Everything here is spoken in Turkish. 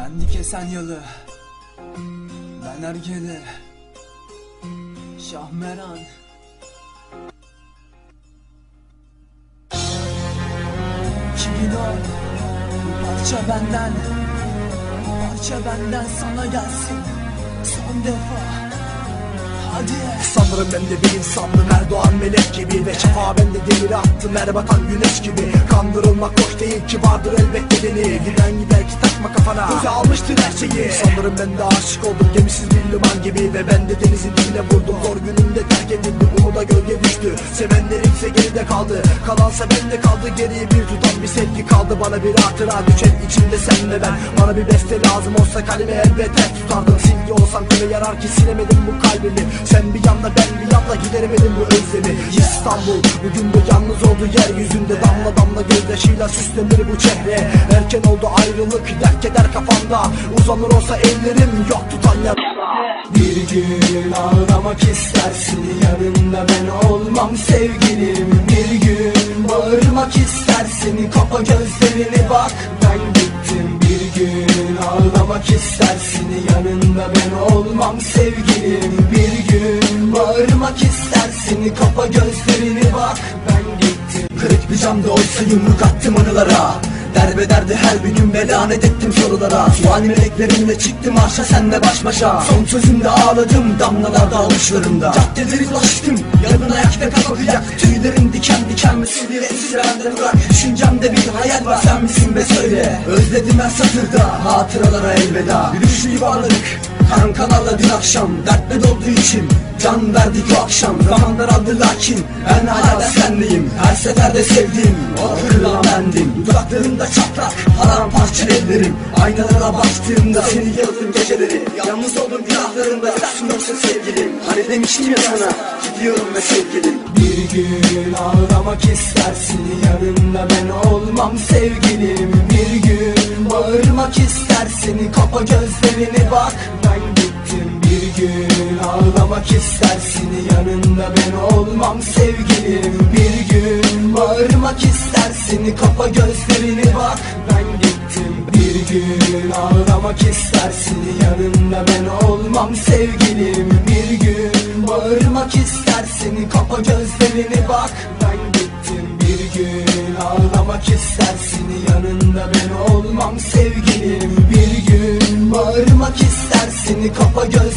Ben Dikesen Yalı. Ben Ergele. Şahmeran Kimin o? Bu parça benden. Parça benden sana gelsin. Son defa. Hadi. Sanırım ben de bir insandım her doğan melek gibi. Ve şafa bende demiri attım her batan güneş gibi. Kandırılmak hoş değil ki vardır elbette beni. Giden gider ki takma kafana Göze şeyi Sanırım ben de aşık oldum. Gemisiz bir liman gibi Ve ben de denizin dibine vurdum. Zor günümde terk edildim umuda gölge düştü. Sevenlerim ise geride kaldı. Kalansa bende kaldı. Geriye bir tutan bir sevgi kaldı. Bana bir hatıra düşen içimde sen ve ben. Bana bir beste lazım olsa kalemi elbette tutardım. Silgi olsam kime yarar ki silemedim bu kalbimi. Sen bir yanda ben bir yanda gideremedim bu özlemi. İstanbul bugün de yalnız oldu yeryüzünde Damla damla gözyaşıyla süslenir bu çehre. Erken oldu ayrılık dert keder kafamda. Uzanır olsa ellerim yok tutan yer bir gün ağlamak istersin Yanında ben olmam sevgilim. Bir gün bağırmak istersin Kapa gözlerini bak. Ben gittim Bir gün ağlamak istersin Yanında ben olmam sevgilim. Bir gün bağırmak istersin Kapa gözlerini bak. Ben gittim Kırık bir camda oysa yumruk attım anılara. Derbederdi her bir gün ve lanet ettim sorulara. Sual meleklerimle çıktım arşa senle baş başa. Son sözümde ağladım damlalarda avuçlarımda Caddeleri dolaştım yarın ayakta kapatacak Tüylerim diken diken mi sivri esir bende bırak. Düşüncemde bir hayal var sen misin be söyle. Özledim ben satırda hatıralara elveda. Yürüyüşlü yuvarladık Kankalarla dün akşam dertle doldu içim. Can verdik o akşam Zamanlar aldı lakin Ben hala senleyim Her seferde sevdiğim O kırılan bendim. Dudaklarımda çatlak Paramparça ellerim. Aynalara baktığımda Seni gördüm geceleri. Yalnız oldum günahlarımda Yoksun yoksa sevgilim. Hani demiştim ya sana Gidiyorum ve sevgilim. Bir gün ağlamak istersin Yanında ben olmam sevgilim. Bir gün bağırmak istersin Kapa gözlerini bak. Ben bir gün ağlamak istersin Yanında ben olmam sevgilim. Bir gün bağırmak istersin Kapa gözlerini bak. Ben gittim. Bir gün ağlamak istersin Yanında ben olmam sevgilim. Bir gün bağırmak istersin Kapa gözlerini bak. Ben gittim. Bir gün ağlamak istersin Yanında ben olmam sevgilim. Bir gün bağırmak istersin Kapa gözlerini